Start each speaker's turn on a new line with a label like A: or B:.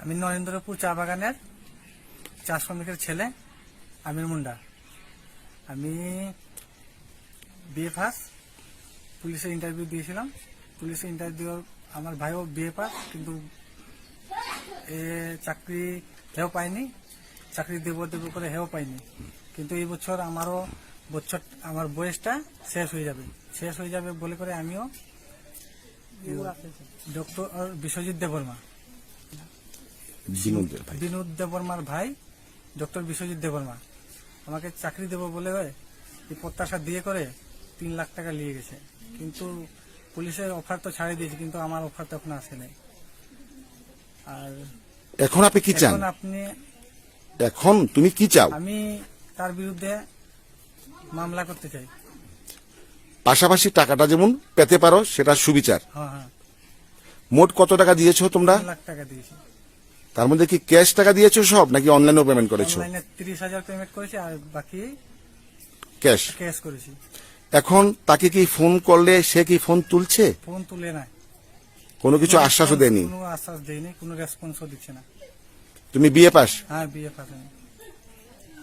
A: আমি নরেন্দ্রপুর চা বাগানের চা শ্রমিকের ছেলে আমির মুন্ডা। আমি বিএ পাস পুলিশে ইন্টারভিউ দিয়েছিলাম। পুলিশে ইন্টারভিউ আমার ভাইও বিএ পাস কিন্তু এ চাকরি হেও পাইনি চাকরি দেব দেব করে হেও পাইনি কিন্তু এই বছর আমারও বছর আমার বয়সটা শেষ হয়ে যাবে। শেষ হয়ে যাবে বলে করে আমিও ডক্টর বিশ্বজিৎ দেববর্মা।
B: ভাই।
A: বিনোদ দেববর্মার ভাই ডক্টর বিশ্বজিৎ দেববর্মা। আমাকে চাকরি দেবো বলে এই প্রত্যাশা দিয়ে করে তিন লাখ টাকা নিয়ে গেছে। কিন্তু পুলিশের অফার তো ছাড়িয়ে দিয়েছে কিন্তু আমার অফার তো এখন আসে নাই। আর
B: এখন আপনি কি চান?
A: এখন আপনি
B: এখন তুমি কি চাও?
A: আমি তার বিরুদ্ধে মামলা করতে চাই।
B: পাশাপাশি টাকাটা যেমন পেতে পারো সেটা সুবিচার।
A: হ্যাঁ হ্যাঁ।
B: মোট কত টাকা দিয়েছ তোমরা?
A: লাখ টাকা দিয়েছি।
B: তার মধ্যে কি ক্যাশ টাকা দিয়েছ সব নাকি অনলাইনেও পেমেন্ট করেছ?
A: অনলাইনে তিরিশ হাজার পেমেন্ট করেছি আর বাকি
B: ক্যাশ
A: ক্যাশ করেছি।
B: এখন তাকে কি ফোন করলে সে কি ফোন তুলছে?
A: ফোন তুলে না
B: কোনো কিছু আশ্বাসও দেয়নি?
A: কোনো আশ্বাস দেয়নি কোনো রেসপন্সও দিচ্ছে না।
B: তুমি বিয়ে পাস
A: হ্যাঁ বিয়ে পাস আমি।